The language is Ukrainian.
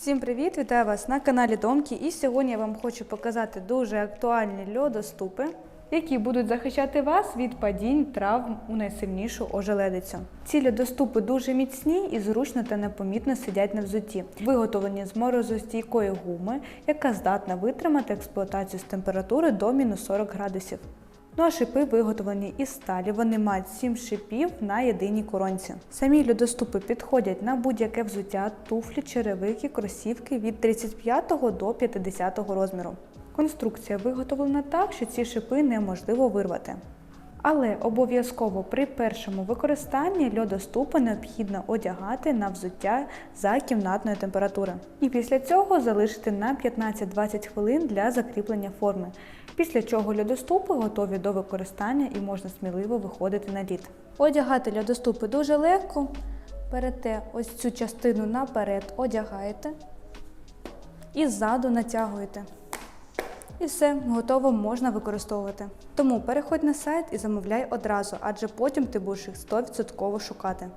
Всім привіт! Вітаю вас на каналі Домки. І сьогодні я вам хочу показати дуже актуальні льодоступи, які будуть захищати вас від падінь травм у найсильнішу ожеледицю. Ці льодоступи дуже міцні і зручно та непомітно сидять на взутті, виготовлені з морозостійкої гуми, яка здатна витримати експлуатацію з температури до мінус 40 градусів. Ну а шипи виготовлені із сталі. Вони мають 7 шипів на єдиній коронці. Самі льодоступи підходять на будь-яке взуття, туфлі, черевики, кросівки від 35 до 50 розміру. Конструкція виготовлена так, що ці шипи неможливо вирвати. Але обов'язково при першому використанні льодоступи необхідно одягати на взуття за кімнатної температури. І після цього залишити на 15-20 хвилин для закріплення форми. Після чого льодоступи готові до використання і можна сміливо виходити на лід. Одягати льодоступи дуже легко. Берете ось цю частину наперед, одягаєте і ззаду натягуєте. І все, готово можна використовувати. Тому переходь на сайт і замовляй одразу, адже потім ти будеш їх 100% шукати.